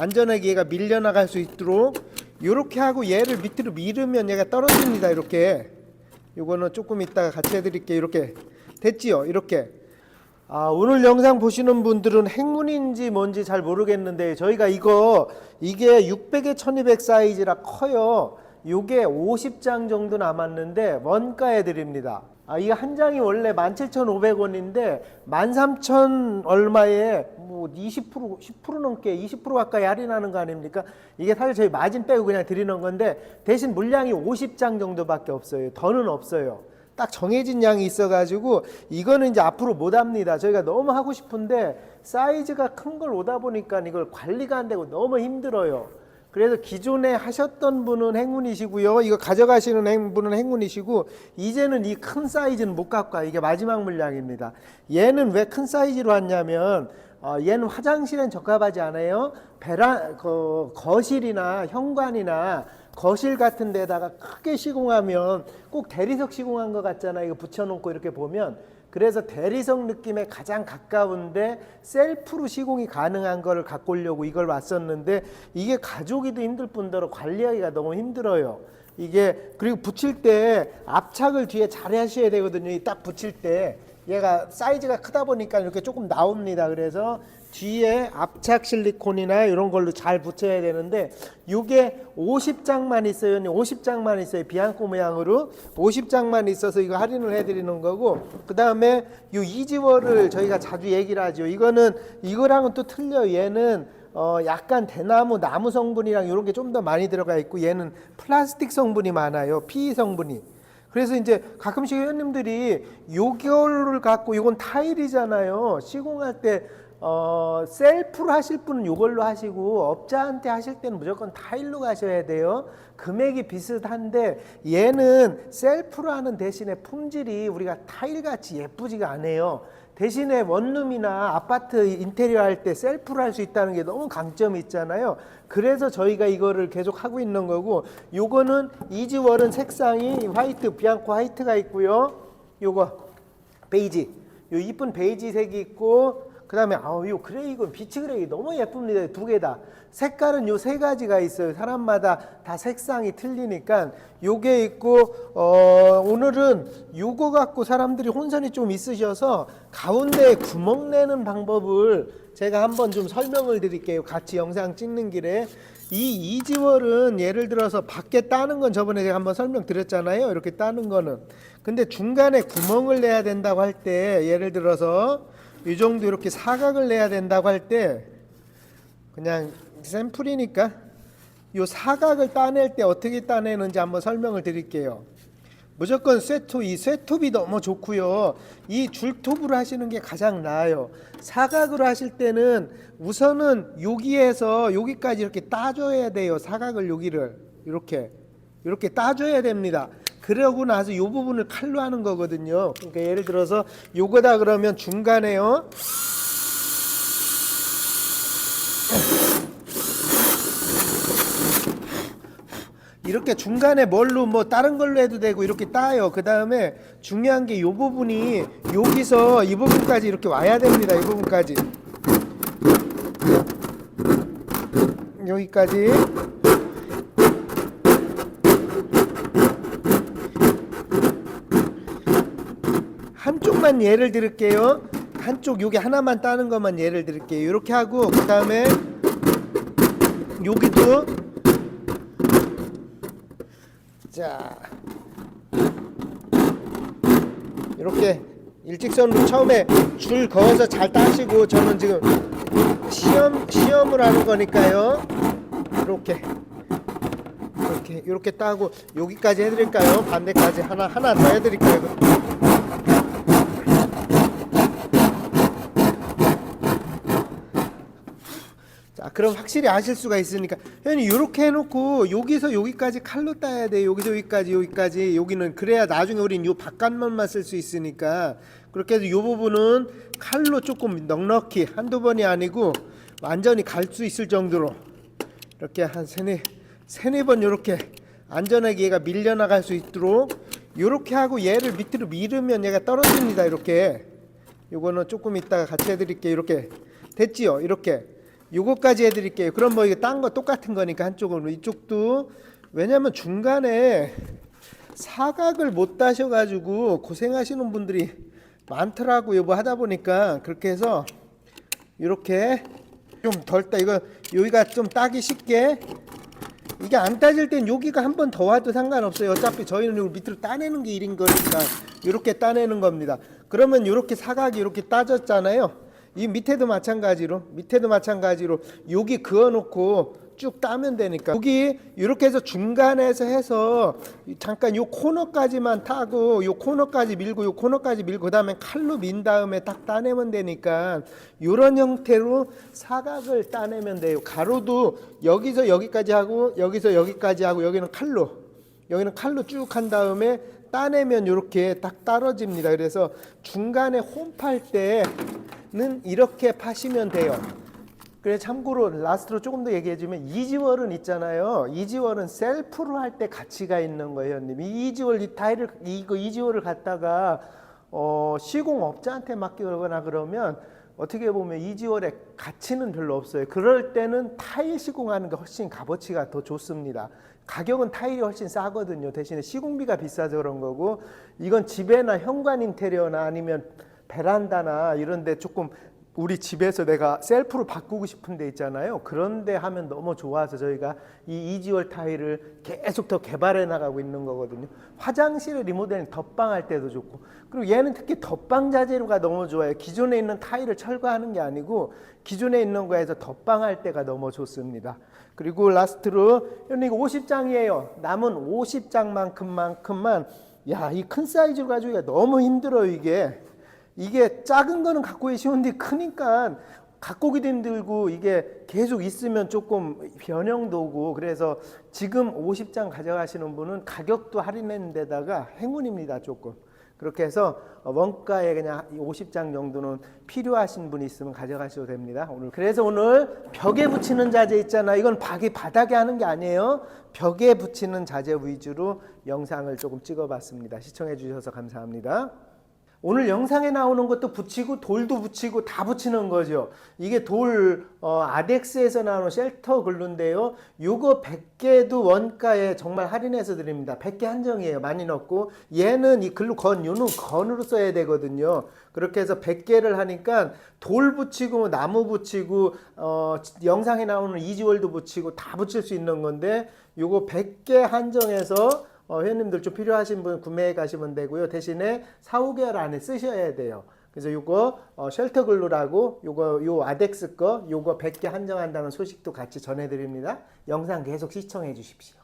안전하게 얘가 밀려나갈 수 있도록 이렇게 하고 얘를 밑으로 밀으면 얘가 떨어집니다. 이렇게 요거는 조금 이따가 같이 해드릴게요. 이렇게 됐지요? 이렇게 아, 오늘 영상 보시는 분들은 행운인지 뭔지 잘 모르겠는데 저희가 이거 이게 600에 1200 사이즈라 커요. 요게 50장 정도 남았는데 원가에 드립니다. 아, 이게 한 장이 원래 17,500원인데 13,000 얼마에 뭐 20% 10% 넘게 20% 가까이 할인하는 거 아닙니까? 이게 사실 저희 마진 빼고 그냥 드리는 건데 대신 물량이 50장 정도밖에 없어요. 더는 없어요. 딱 정해진 양이 있어가지고 이거는 이제 앞으로 못 합니다. 저희가 너무 하고 싶은데 사이즈가 큰 걸 오다 보니까 이걸 관리가 안 되고 너무 힘들어요. 그래서 기존에 하셨던 분은 행운이시고요. 이거 가져가시는 행- 분은 행운이시고 이제는 이 큰 사이즈는 못 갖고 가. 이게 마지막 물량입니다. 얘는 왜 큰 사이즈로 왔냐면 어, 얘는 화장실엔 적합하지 않아요. 베라 그 거실이나 현관이나 거실 같은 데다가 크게 시공하면 꼭 대리석 시공한 것 같잖아요. 이거 붙여놓고 이렇게 보면 그래서 대리석 느낌에 가장 가까운데 셀프로 시공이 가능한 거를 갖고 오려고 이걸 왔었는데 이게 가족이도 힘들 뿐더러 관리하기가 너무 힘들어요. 이게 그리고 붙일 때 압착을 뒤에 잘 하셔야 되거든요. 이딱 붙일 때 얘가 사이즈가 크다 보니까 이렇게 조금 나옵니다. 그래서 뒤에 압착 실리콘이나 이런 걸로 잘 붙여야 되는데 이게 50장만 있어요. 50장만 있어요. 비앙코 모양으로 50장만 있어서 이거 할인을 해드리는 거고 그 다음에 이 이지월을 저희가 자주 얘기를 하죠. 이거는 이거랑은 또 틀려요. 얘는 어 약간 대나무 나무 성분이랑 이런 게 좀 더 많이 들어가 있고 얘는 플라스틱 성분이 많아요. PE 성분이. 그래서 이제 가끔씩 회원님들이 요거를 갖고 이건 타일이잖아요. 시공할 때 어, 셀프로 하실 분은 이걸로 하시고 업자한테 하실 때는 무조건 타일로 가셔야 돼요. 금액이 비슷한데 얘는 셀프로 하는 대신에 품질이 우리가 타일 같이 예쁘지가 않아요. 대신에 원룸이나 아파트 인테리어 할 때 셀프로 할 수 있다는 게 너무 강점이 있잖아요. 그래서 저희가 이거를 계속 하고 있는 거고 요거는 이지월은 색상이 화이트, 비앙코 화이트가 있고요. 요거 베이지. 요 이쁜 베이지색이 있고 그 다음에 아우 요 그레이 이건 비치 그레이 너무 예쁩니다. 두 개 다. 색깔은 요 세 가지가 있어요. 사람마다 다 색상이 틀리니까 요게 있고 어 오늘은 요거 갖고 사람들이 혼선이 좀 있으셔서 가운데에 구멍 내는 방법을 제가 한번 좀 설명을 드릴게요. 같이 영상 찍는 길에 이 이지월은 예를 들어서 밖에 따는 건 저번에 제가 한번 설명드렸잖아요. 이렇게 따는 거는. 근데 중간에 구멍을 내야 된다고 할 때 예를 들어서 이 정도 이렇게 사각을 내야 된다고 할 때 그냥 샘플이니까 이 사각을 따낼 때 어떻게 따내는지 한번 설명을 드릴게요. 무조건 쇠톱, 이 쇠톱이 너무 좋고요. 이 줄톱으로 하시는 게 가장 나아요. 사각으로 하실 때는 우선은 여기에서 여기까지 이렇게 따줘야 돼요. 사각을 여기를 이렇게 이렇게 따줘야 됩니다. 그러고 나서 이 부분을 칼로 하는 거거든요. 그러니까 예를 들어서 요거다 그러면 중간에요. 이렇게 중간에 뭘로 뭐 다른 걸로 해도 되고 이렇게 따요. 그 다음에 중요한 게이 부분이 여기서 이 부분까지 이렇게 와야 됩니다. 이 부분까지 여기까지 한쪽만 예를 들을게요. 한쪽 여기 하나만 따는 것만 예를 들을게요. 이렇게 하고 그 다음에 여기도 자 이렇게 일직선으로 처음에 줄 그어서 잘 따시고 저는 지금 시험 시험을 하는 거니까요 이렇게 이렇게 이렇게 따고 여기까지 해드릴까요 반대까지 하나 하나 더 해드릴까요 그럼 확실히 아실 수가 있으니까 형님 이렇게 해놓고 여기서 여기까지 칼로 따야 돼. 여기서 여기까지 여기까지 여기는 그래야 나중에 우린 요 바깥면만 쓸 수 있으니까 그렇게 해서 요 부분은 칼로 조금 넉넉히 한두 번이 아니고 완전히 갈 수 있을 정도로 이렇게 한 세네 세네 번 이렇게 안전하게 얘가 밀려나갈 수 있도록 이렇게 하고 얘를 밑으로 밀으면 얘가 떨어집니다. 이렇게 요거는 조금 이따가 같이 해드릴게요. 이렇게 됐지요? 이렇게 요거까지 해드릴게요. 그럼 뭐 이게 딴 거 똑같은 거니까 한쪽으로 이쪽도 왜냐면 중간에 사각을 못 따셔가지고 고생하시는 분들이 많더라고요. 뭐 하다 보니까 그렇게 해서 이렇게 좀 덜 따 이거 여기가 좀 따기 쉽게 이게 안 따질 땐 여기가 한 번 더 와도 상관없어요. 어차피 저희는 이걸 밑으로 따내는 게 일인 거니까 이렇게 따내는 겁니다. 그러면 이렇게 사각이 이렇게 따졌잖아요. 이 밑에도 마찬가지로 밑에도 마찬가지로 여기 그어놓고 쭉 따면 되니까 여기 이렇게 해서 중간에서 해서 잠깐 요 코너까지만 타고 요 코너까지 밀고 요 코너까지 밀고 그다음에 칼로 민 다음에 딱 따내면 되니까 요런 형태로 사각을 따내면 돼요. 가로도 여기서 여기까지 하고 여기서 여기까지 하고 여기는 칼로 여기는 칼로 쭉 한 다음에 따내면 이렇게 딱 떨어집니다. 그래서 중간에 홈 팔 때 는 이렇게 파시면 돼요. 그래 참고로 라스트로 조금 더 얘기해주면 이지월은 있잖아요. 이지월은 셀프로 할 때 가치가 있는 거예요, 형님. 이 이지월 이 타일을 이거 이지월을 갖다가 어, 시공업자한테 맡기거나 그러면 어떻게 보면 이지월의 가치는 별로 없어요. 그럴 때는 타일 시공하는 게 훨씬 값어치가 더 좋습니다. 가격은 타일이 훨씬 싸거든요. 대신에 시공비가 비싸서 그런 거고 이건 집에나 현관 인테리어나 아니면 베란다나 이런 데 조금 우리 집에서 내가 셀프로 바꾸고 싶은 데 있잖아요. 그런데 하면 너무 좋아서 저희가 이 이지월 타일을 계속 더 개발해 나가고 있는 거거든요. 화장실을 리모델링 덧방 할 때도 좋고 그리고 얘는 특히 덧방 자재로가 너무 좋아요. 기존에 있는 타일을 철거하는 게 아니고 기존에 있는 거에서 덧방 할 때가 너무 좋습니다. 그리고 라스트로 형님 이거 50장이에요. 남은 50장만큼만큼만 야 이 큰 사이즈로 가지고가 너무 힘들어요 이게. 이게 작은 거는 갖고 쉬운데 크니까 갖고 오기도 힘들고 이게 계속 있으면 조금 변형도 오고 그래서 지금 50장 가져가시는 분은 가격도 할인했는 데다가 행운입니다 조금. 그렇게 해서 원가에 그냥 50장 정도는 필요하신 분이 있으면 가져가셔도 됩니다 오늘. 그래서 오늘 벽에 붙이는 자재 있잖아. 이건 바기 바닥에 하는 게 아니에요. 벽에 붙이는 자재 위주로 영상을 조금 찍어봤습니다. 시청해 주셔서 감사합니다 오늘 영상에 나오는 것도 붙이고 돌도 붙이고 다 붙이는 거죠. 이게 돌 어, 아덱스에서 나오는 쉘터 글루인데요. 요거 100개도 원가에 정말 할인해서 드립니다. 100개 한정이에요. 많이 넣고 얘는 이 글루 건 요는 건으로 써야 되거든요. 그렇게 해서 100개를 하니까 돌 붙이고 나무 붙이고 어, 영상에 나오는 이지월도 붙이고 다 붙일 수 있는 건데 요거 100개 한정해서 어, 회원님들 좀 필요하신 분 구매해 가시면 되고요. 대신에 4, 5개월 안에 쓰셔야 돼요. 그래서 요거 어, 쉘터 글루라고 요거 요 아덱스 거 요거 100개 한정한다는 소식도 같이 전해 드립니다. 영상 계속 시청해 주십시오.